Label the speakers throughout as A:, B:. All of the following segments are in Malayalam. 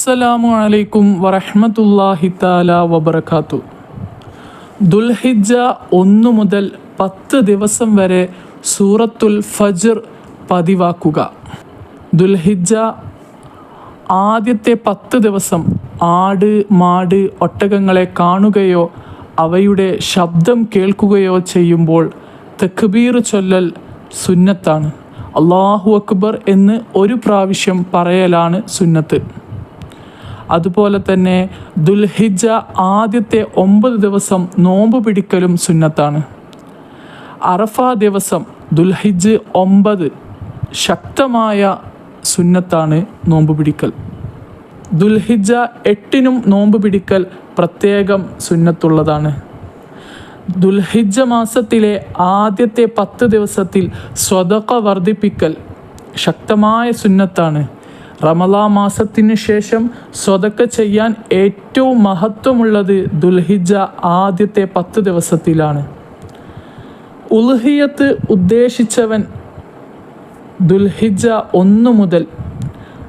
A: അസ്സലാമു അലൈക്കും വറഹമത്തല്ലാഹി താല വബറകാതു ദുൽഹിജ ഒന്ന് മുതൽ പത്ത് ദിവസം വരെ സൂറത്തുൽ ഫജ്ർ പതിവാക്കുക. ദുൽഹിജ ആദ്യത്തെ പത്ത് ദിവസം ആട് മാട് ഒട്ടകങ്ങളെ കാണുകയോ അവയുടെ ശബ്ദം കേൾക്കുകയോ ചെയ്യുമ്പോൾ തക്ബീർ ചൊല്ലൽ സുന്നത്താണ്. അള്ളാഹു അക്ബർ എന്ന് ഒരു പ്രാവശ്യം പറയലാണ് സുന്നത്ത്. അതുപോലെ തന്നെ ദുൽഹിജ ആദ്യത്തെ ഒമ്പത് ദിവസം നോമ്പ് പിടിക്കലും സുന്നത്താണ്. അറഫ ദിവസം ദുൽഹിജ് ഒമ്പത് ശക്തമായ സുന്നത്താണ് നോമ്പ് പിടിക്കൽ. ദുൽഹിജ എട്ടിനും നോമ്പ് പിടിക്കൽ പ്രത്യേകം സുന്നത്തുള്ളതാണ്. ദുൽഹിജ മാസത്തിലെ ആദ്യത്തെ പത്ത് ദിവസത്തിൽ സ്വതക്ക വർദ്ധിപ്പിക്കൽ ശക്തമായ സുന്നത്താണ്. റമലാ മാസത്തിന് ശേഷം സ്വതക്ക ചെയ്യാൻ ഏറ്റവും മഹത്വമുള്ളത് ദുൽഹിജ ആദ്യത്തെ പത്ത് ദിവസത്തിലാണ്. ഉൽഹിയത്ത് ഉദ്ദേശിച്ചവൻ ദുൽഹിജ ഒന്ന് മുതൽ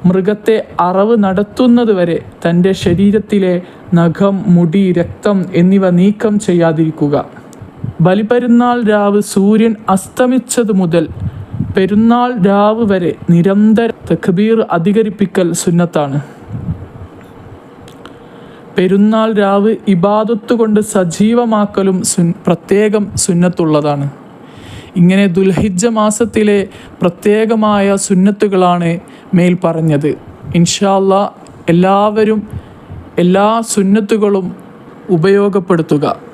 A: മൃഗത്തെ അറവ് നടത്തുന്നതുവരെ തന്റെ ശരീരത്തിലെ നഖം മുടി രക്തം എന്നിവ നീക്കം ചെയ്യാതിരിക്കുക. ബലിപെരുന്നാൾ രാവ് സൂര്യൻ അസ്തമിച്ചത് മുതൽ പെരുന്നാൾ രാവ് വരെ നിരന്തര തക്ബീർ അധികരിപ്പിക്കൽ സുന്നത്താണ്. പെരുന്നാൾ രാവ് ഇബാദത്ത് കൊണ്ട് സജീവമാക്കലും സുൻ പ്രത്യേകം സുന്നത്തുള്ളതാണ്. ഇങ്ങനെ ദുൽഹിജ മാസത്തിലെ പ്രത്യേകമായ സുന്നത്തുകളാണ് മേൽ പറഞ്ഞത്. ഇൻഷാല്ല എല്ലാവരും എല്ലാ സുന്നത്തുകളും ഉപയോഗപ്പെടുത്തുക.